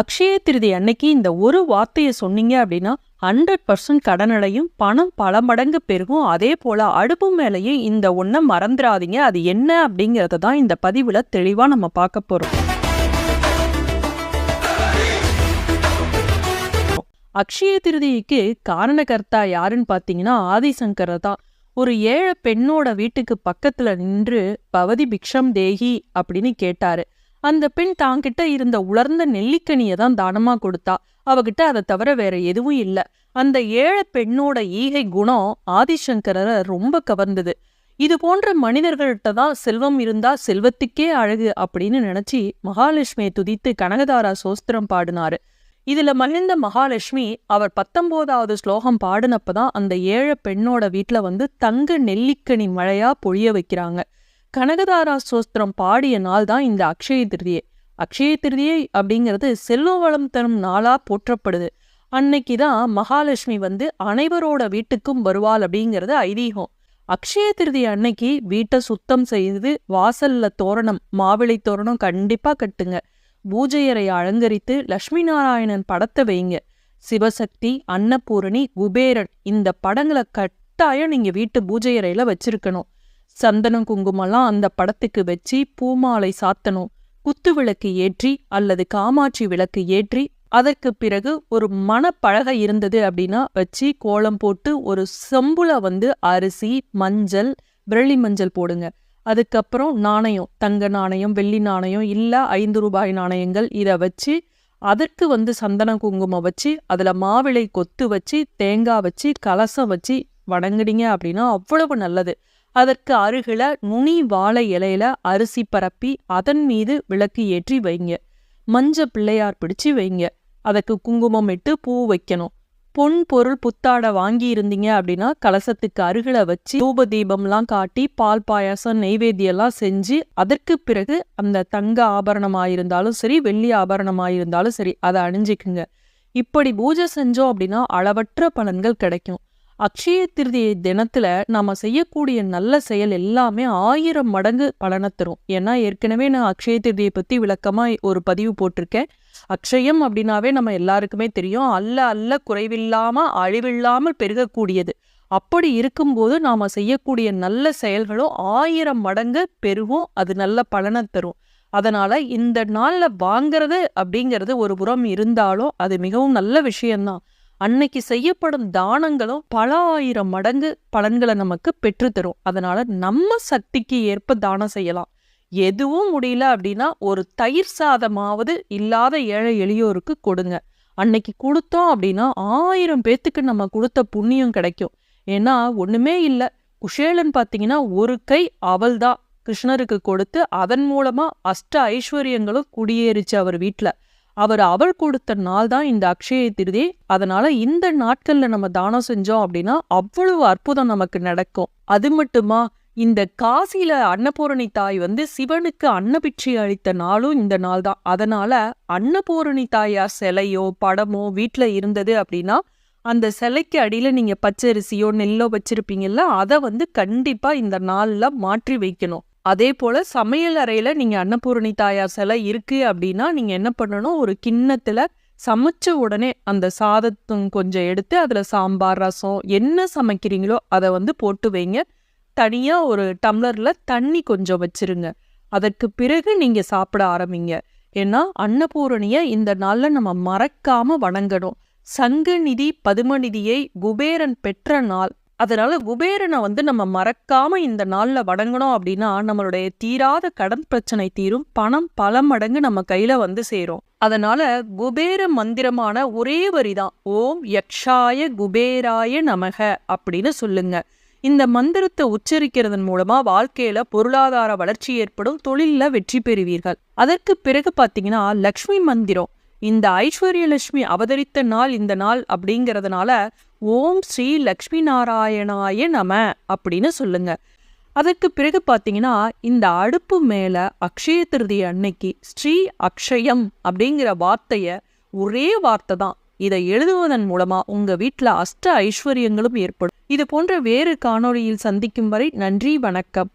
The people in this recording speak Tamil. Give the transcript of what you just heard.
அக்ஷய திருதி அன்னைக்கு இந்த ஒரு வார்த்தையை சொன்னீங்க அப்படின்னா ஹண்ட்ரட் பர்சன்ட் கடனடையும் பணம் பல மடங்கு பெருகும். அதே போல அடுப்பு மேலேயும் இந்த ஒன்றை மறந்துடாதீங்க. அது என்ன அப்படிங்கிறத தான் இந்த பதிவில் தெளிவாக நம்ம பார்க்க போகிறோம் அக்ஷய திருதிக்கு காரணகர்த்தா யாருன்னு பார்த்தீங்கன்னா ஆதிசங்கர் தான். ஒரு ஏழை பெண்ணோட வீட்டுக்கு பக்கத்தில் நின்று பவதி பிக்ஷம் தேகி அப்படின்னு கேட்டாரு. அந்த பெண் தாங்கிட்ட இருந்த உலர்ந்த நெல்லிக்கனியை தான் தானமா கொடுத்தா. அவகிட்ட அதை தவிர வேற எதுவும் இல்ல. அந்த ஏழை பெண்ணோட ஈகை குணம் ஆதிசங்கரரை ரொம்ப கவர்ந்தது. இது போன்ற மனிதர்கள்ட்ட தான் செல்வம் இருந்தா செல்வத்துக்கே அழகு அப்படின்னு நினைச்சு மகாலட்சுமியை துதித்து கனகதாரா சோஸ்திரம் பாடினாரு. இதுல மகிழ்ந்த மகாலட்சுமி அவர் பத்தொன்பதாவது ஸ்லோகம் பாடினப்பதான் அந்த ஏழை பெண்ணோட வீட்ல வந்து தங்க நெல்லிக்கனி மழையா பொழிய வைக்கிறாங்க. கனகதாரா சோஸ்திரம் பாடிய நாள் தான் இந்த அக்ஷய திருதியை. அக்ஷய திருதியை அப்படிங்கிறது செல்வ வளம் தரும் நாளா போற்றப்படுது. அன்னைக்கு தான் மகாலட்சுமி வந்து அனைவரோட வீட்டுக்கும் வருவாள் அப்படிங்கிறது ஐதீகம். அக்ஷய திருதி அன்னைக்கு வீட்டை சுத்தம் செய்து வாசல்ல தோரணம் மாவிளை தோரணம் கண்டிப்பா கட்டுங்க. பூஜையறை அலங்கரித்து லட்சுமி நாராயணன் படத்தை வைங்க. சிவசக்தி அன்னபூரணி குபேரன் இந்த படங்களை கட்டாயம் நீங்க வீட்டு பூஜையறையில வச்சிருக்கணும். சந்தனம் குங்குமம்லாம் அந்த படத்துக்கு வச்சு பூமாலை சாத்தணும் குத்து விளக்கு ஏற்றி அல்லது காமாட்சி விளக்கு ஏற்றி அதற்கு பிறகு ஒரு மணப்பழகை இருந்தது அப்படின்னா வச்சு கோலம் போட்டு ஒரு செம்புல வந்து அரிசி மஞ்சள் விரலி மஞ்சள் போடுங்க. அதுக்கப்புறம் நாணயம் தங்க நாணயம் வெள்ளி நாணயம் இல்ல ஐந்து ரூபாய் நாணயங்கள் இதை வச்சு அதற்கு வந்து சந்தன குங்குமம் வச்சு அதுல மாவிளை கொத்து வச்சு தேங்காய் வச்சு கலசம் வச்சு வணங்குனீங்க அப்படின்னா அவ்வளவு நல்லது. அதற்கு அருகில நுனி வாழை இலையில அரிசி பரப்பி அதன் மீது விளக்கு ஏற்றி வைங்க. மஞ்ச பிள்ளையார் பிடிச்சு வைங்க. அதற்கு குங்குமம் இட்டு பூ வைக்கணும். பொன் பொருள் புத்தாடை வாங்கி இருந்தீங்க அப்படின்னா கலசத்துக்கு அருகில வச்சு தூப தீபம்லாம் காட்டி பால் பாயாசம் நெய்வேத்தியெல்லாம் செஞ்சு அதற்கு பிறகு அந்த தங்க ஆபரணமாயிருந்தாலும் சரி வெள்ளி ஆபரணமாயிருந்தாலும் சரி அதை அணிஞ்சிக்குங்க. இப்படி பூஜை செஞ்சோம் அப்படின்னா அளவற்ற பலன்கள் கிடைக்கும். அக்ஷய திருதியை தினத்துல நாம செய்யக்கூடிய நல்ல செயல் எல்லாமே ஆயிரம் மடங்கு பலனை தரும். ஏன்னா ஏற்கனவே நான் அக்ஷய திருதியை பற்றி விளக்கமாக ஒரு பதிவு போட்டிருக்கேன். அக்ஷயம் அப்படின்னாவே நம்ம எல்லாருக்குமே தெரியும். அல்ல அல்ல குறைவில்லாமல் அழிவில்லாமல் பெருகக்கூடியது. அப்படி இருக்கும்போது நாம செய்யக்கூடிய நல்ல செயல்களும் ஆயிரம் மடங்கு பெருகும். அது நல்ல பலனை தரும். அதனால் இந்த நாளில் வாங்குறது அப்படிங்கிறது ஒரு புறம் இருந்தாலும் அது மிகவும் நல்ல விஷயம்தான். அன்னைக்கு செய்யப்படும் தானங்களும் பல ஆயிரம் மடங்கு பலன்களை நமக்கு பெற்றுத்தரும் அதனால நம்ம சக்திக்கு ஏற்ப தானம் செய்யலாம். எதுவும் முடியல அப்படின்னா ஒரு தயிர் சாதமாவது இல்லாத ஏழை எளியோருக்கு கொடுங்க. அன்னைக்கு கொடுத்தோம் அப்படின்னா ஆயிரம் பேத்துக்கு நம்ம கொடுத்த புண்ணியம் கிடைக்கும். ஏன்னா ஒண்ணுமே இல்லை. குஷேலன் பார்த்தீங்கன்னா ஒரு கை அவள்தான் கிருஷ்ணருக்கு கொடுத்து அதன் மூலமா அஷ்ட ஐஸ்வர்யங்களும் குடியேறிச்சு அவர் வீட்டில் அவர் அவள் கொடுத்த நாள் தான் இந்த அக்ஷய திருதி. அதனால இந்த நாட்கள்ல நம்ம தானம் செஞ்சோம் அப்படின்னா அவ்வளவு அற்புதம் நமக்கு நடக்கும். அது மட்டுமா இந்த காசியில அன்னபூரணி தாய் வந்து சிவனுக்கு அன்னபிட்சை அளித்த நாளும் இந்த நாள் தான் அதனால அன்னபூரணி தாயார் சிலையோ படமோ வீட்ல இருந்தது அப்படின்னா அந்த சிலைக்கு அடியில நீங்க பச்சரிசியோ நெல்லோ வச்சிருப்பீங்கல்ல அதை வந்து கண்டிப்பா இந்த நாள்ல மாற்றி வைக்கணும். அதே போல சமையல் அறையில் நீங்க அன்னபூரணி தாயார் சிலை இருக்கு அப்படின்னா நீங்க என்ன பண்ணணும்? ஒரு கிண்ணத்துல சமைச்ச உடனே அந்த சாதத்தும் கொஞ்சம் எடுத்து அதுல சாம்பார் ரசம் என்ன சமைக்கிறீங்களோ அதை வந்து போட்டு வைங்க. தனியா ஒரு டம்ளர்ல தண்ணி கொஞ்சம் வச்சிருங்க. அதற்கு பிறகு நீங்க சாப்பிட ஆரம்பிங்க. ஏன்னா அன்னபூரணியை இந்த நாள்ல நம்ம மறக்காம வணங்கணும். சங்கு நிதி பதுமநிதியை குபேரன் பெற்ற நாள். அதனால குபேரனை வந்து நம்ம மறக்காம இந்த நாள்ல வணங்கணும் அப்படின்னா நம்மளுடைய தீராத கடன் பிரச்சனை தீரும் பணம் பல மடங்கு நம்ம கையில வந்து சேரும். அதனால குபேர மந்திரமான ஒரே வரி தான் ஓம் யக்ஷாய குபேராய நமக அப்படின்னு சொல்லுங்க. இந்த மந்திரத்தை உச்சரிக்கிறதன் மூலமா வாழ்க்கையில பொருளாதார வளர்ச்சி ஏற்படும் தொழிலில் வெற்றி பெறுவீர்கள். அதற்கு பிறகு பார்த்தீங்கன்னா லக்ஷ்மி மந்திரம். இந்த ஐஸ்வர்யலட்சுமி அவதரித்த நாள் இந்த நாள் அப்படிங்கறதுனால ஓம் ஸ்ரீ லக்ஷ்மி நாராயணாய நம அப்படின்னு சொல்லுங்க. அதற்கு பிறகு பார்த்தீங்கன்னா இந்த அடுப்பு மேல அக்ஷய திருதி அன்னைக்கு ஸ்ரீ அக்ஷயம் அப்படிங்கிற வார்த்தைய ஒரே வார்த்தை தான். இதை எழுதுவதன் மூலமா உங்க வீட்டில் அஷ்ட ஐஸ்வர்யங்களும் ஏற்படும். இது போன்ற வேறு காணொளியில் சந்திக்கும் வரை நன்றி வணக்கம்.